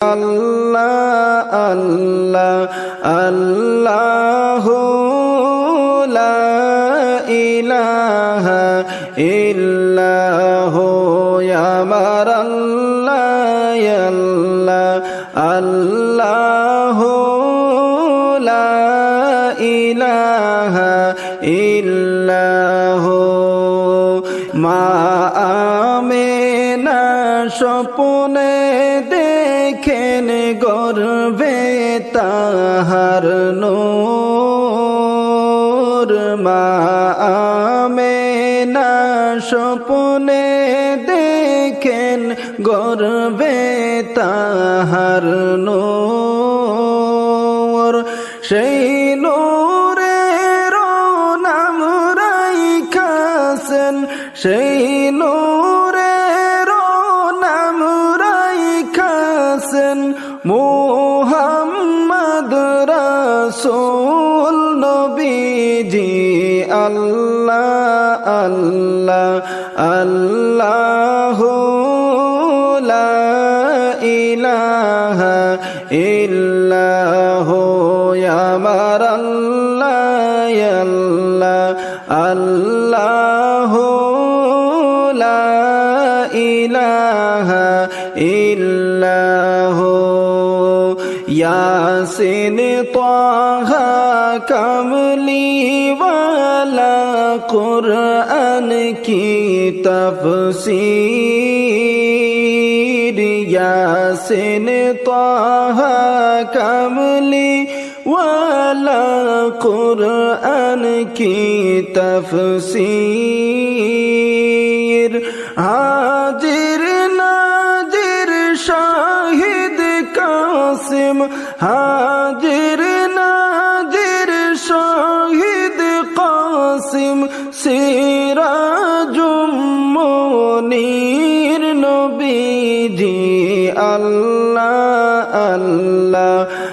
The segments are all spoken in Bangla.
আল্লাহ আল্লাহ আল্লাহ ইলাহা ইল্লাহ আমার আল্লাহ আল্লাহ আল্লাহ ইলাহা ইল্লাহ। মা আমেনা স্বপনে দেখেন গর্বে তাহার নূর। মা আমেনা স্বপনে দেখেন গর্বে তাহার নূর। সেই নূরের নাম রাইখাছেন সেই নবীজি আল্লাহ আল্লাহ আল্লাহ ইলাহা ইল্লাহ আমার আল্লাহ আল্লাহ লা ইলাহা ইল্লাহ ইয়াসিন তাহা قرآن کی تفسیر یاسن طاہا کملی والا قرآن کی تفسیر ہاں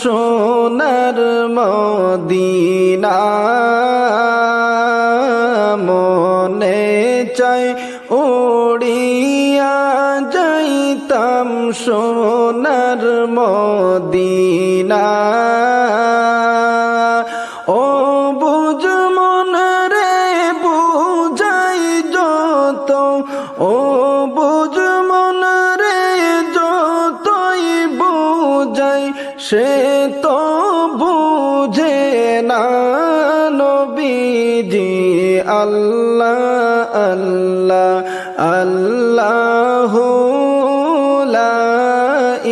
সোনার মদিনা মনে চাই উড়িয়া যাইতাম সোনার মদিনা। নবীজি আল্লাহ আল্লাহ আল্লাহ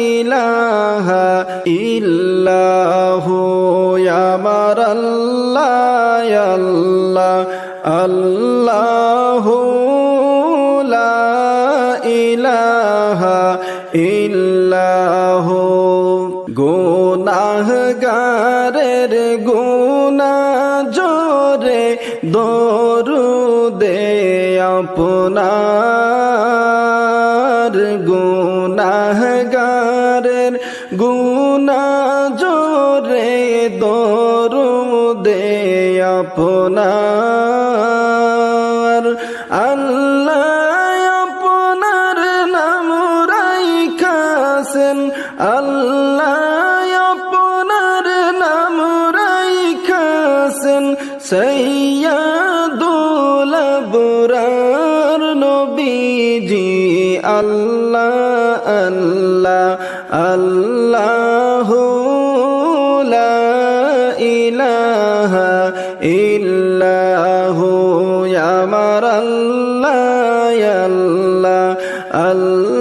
ইলাহা ইল্লাহু আমার আল্লাহ আল্লাহ আল্লাহ ইলাহা ইল্লাহু। গুনাহগারের গুনা দরুদে আপনার গুনাহগারের গুনা জোরে দরুদে আপনার আল্লাহ সৈয়াদুল বুরার নবীজি আল্লাহ আল্লাহ আল্লাহ লা ইলাহা ইল্লাহু আমার আল্লাহ আল্লাহ।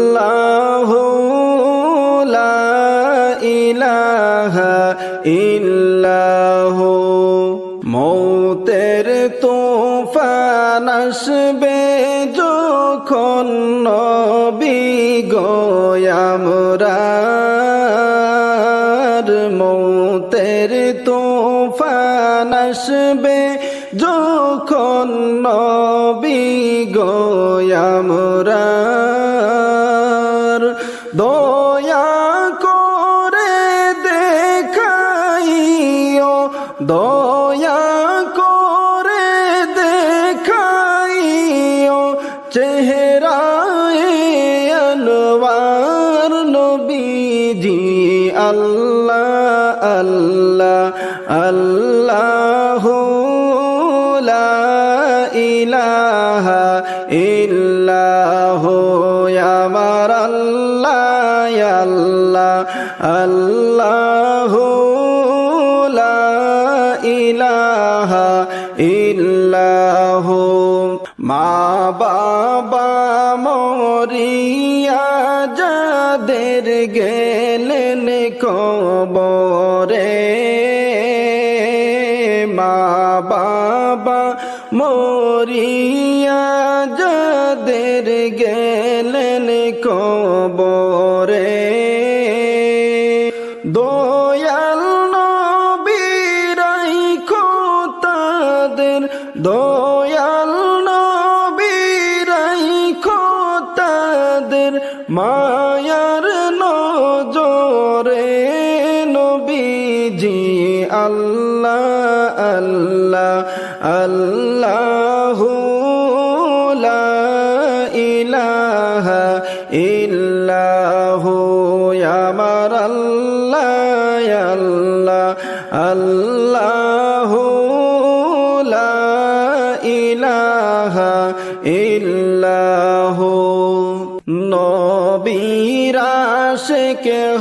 আসবে যখন নবী গোয়ামরার মৌতের তোফান আসবে যখন নবী গোয়ামরার আল্লাহ আল্লাহ ইলাহা ইল্লাহ। মা বাবা মরিয়া যাদের গেলেন কবরে, মা বাবা মরিয়া যাদের গেলেন কবরে। দয়াল নবীরাই খোতাদের দয়াল নবীরাই খোতাদের মায়ার নজরে নবীজি আল্লাহ আল্লাহ আল্লাহ। আল্লাহ ইলাহা ইল্লাহু। নবীরাশকে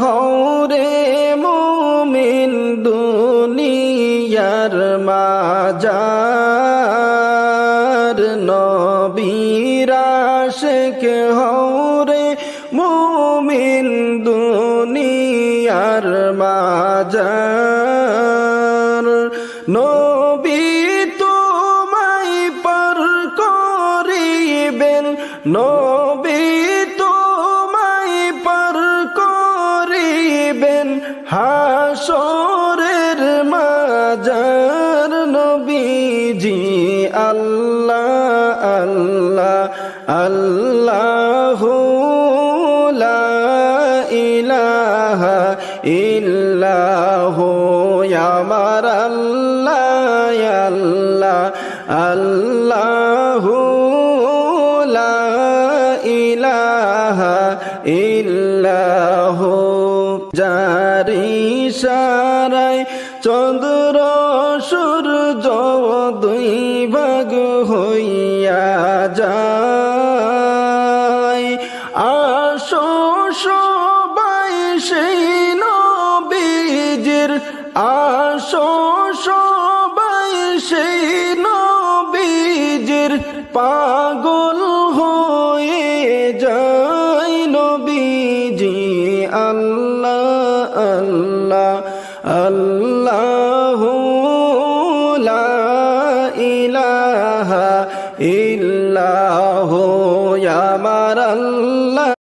হৌরে মুমিন দুনিয়ার মাজার। নবীরাশকে হৌরে মুমিন দুনিয়ার মাজার। নবী তোমায় পার করিবেন হাসরের মাজার নবীজি আল্লাহ আল্লাহ আল্লাহ। নবীজি আল্লাহ আল্লাহ আল্লাহ